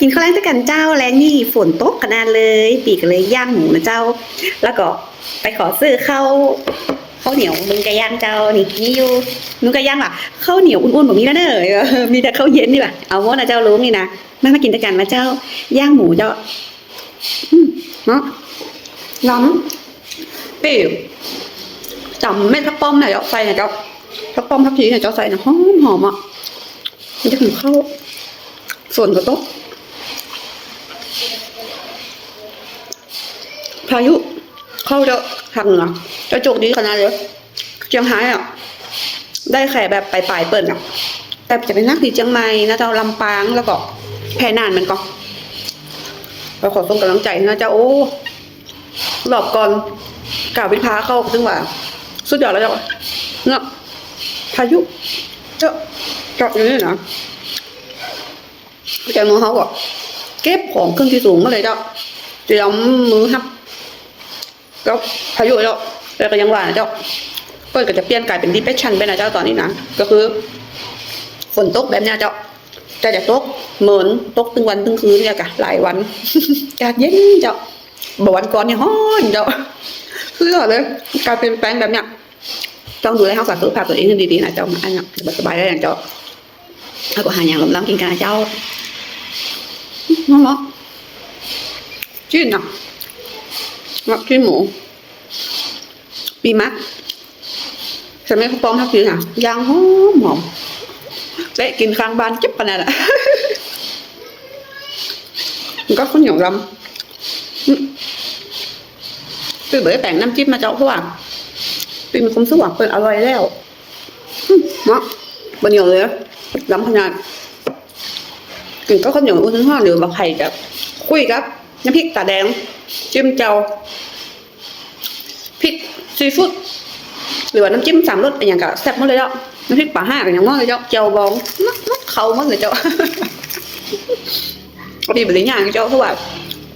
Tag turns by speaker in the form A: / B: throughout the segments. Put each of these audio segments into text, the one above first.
A: กินข้าวแรงด้วยกันเจ้าแรงนี่ฝนตกขนาดเลย ปีกเลยย่างหมูนะเจ้า แล้วก็ไปขอซื้อข้าวข้าวเหนียวมึงกะย่างเจ้านี่นี่อยู่มึงกะย่างว่ะข้าวเหนียวอุ่นๆแบบนี้นะเนอะเอมีแต่ข้าวเย็นนี่ว่ะเอาว่านะเจ้ารู้นี่นะไม่มากินด้วยกันนะเจ้าย่างหมูเจ้าเนาะล้ำเปรี้ยวจำเม็ดพักป้อมหน่อยเจ้าใส่หน่อยเจ้าพักป้อมพักชีหน่อยเจ้าใส่นะหอมหอมอะมันจะถึงข้าวส่วนก็โต๊ะ พายุเข้าจะทางเหนือจะจกดีขนาดเลยเชียงรายอะ ได้แค่แบบปลายๆเปิดอะ แต่จะเป็นนักที่เชียงใหม่นะเจ้าลำปางแล้วก็แพร่นานมันก็เราขอส่งกำลังใจนะเจ้าโอ้รอบก่อนกล่าววิพาเข้าซึ่งว่า สุดยอดแล้วเจ้าเนาะพายุเจ้าเจาะอยู่นี่นะใจมือเขาก็ เก็บของขึ้นที่สูงมาเลยเจ้าเตรียมมือฮับก็พายุแล้วแล้วก็ยังว่านะเจ้าเปิ้ลก็จะเปลี่ยนกลายเป็น depression ไปนะเจ้าตอนนี้นะก็คือฝนตกแบบนี้เจ้าจะจะตกเหมือนตกตึงวันตึงคืนเนี่ยกะหลายวันอากาศเย็นเจ้าบวันก่อนเนี่ยฮ้อนเจ้าคือเลยการเปลี่ยนแปลงแบบเนี้ยต้องดูแลรักษาสุขภาพตัวเองดีๆนะเจ้าอันเนี้ยสบายๆได้อย่างเจ้าแล้วก็หาอย่างลำล้ำกินกันนะเจ้า น้องๆชื่นนะมักขี้หมู ปีมักใช่ไมเขาปองทักทีค่ะยางหอมหอมเละกินข้างบ้านจิ๊บปะนั่นแหละมันก็ข้าวเหนียวรำอืมปีเบยแต่งน้ำจิ้มมาเจ้าเพราะว่าปีมีความสุขเปิดอร่อยแล้วเนาะบะเหนียวเลยรำขนาด กินก็ข้าวเหนียวอุ้นห้าหรือบักไข่กับคุยกับน้ำพริกตาแดงจิ้มเจ้าพริกซีฟู้ดหรือว่าน้ำจิ้มสามรสอะไรอย่างกับแซ่บหมดเลยเจ้าน้ำพริกป่าห้ากันอย่างมากเลยเจ้าเจียวบองมักมักเขามากเลยเจ้าพอดีแบบนี้อย่างเจ้าเพราะว่า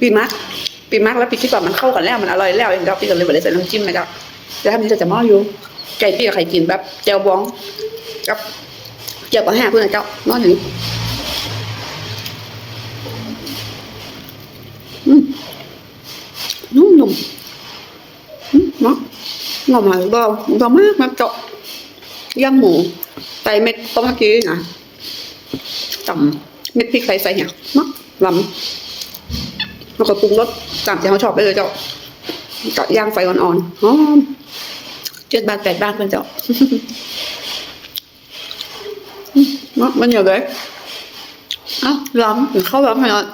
A: ปีมักปีมักแล้วปีคิดว่ามันเข้ากันแล้วมันอร่อยแล้วอย่างเจ้าปีก็เลยแบบใส่น้ำจิ้มมาเจ้าแล้วทำนี้จะจะหม้ออยู่ไก่ปีกับไข่กินแบบเจียวบองกับเจียวป่าห้าเพื่อนะเจ้าหม้อหนึ่งอื นุ่มนุ่มเนาะงอมายเบาเบามากมาเจาะย่างหมูใส่เม็ดต้มเมื่อกี้นะต่ำเม็ดพริกใส่ใส่เนี่ยเนาะลำแล้วก็ปรุงรสตามที่เขาชอบไปเลยเจ้าเจาะย่างไฟอ่อนๆหอมเจ็ดบาทแปดบาทเพื่อนเจ้าเนาะมันอยู่เลยอ้าล้ำเข้าล้ำไปเนาะ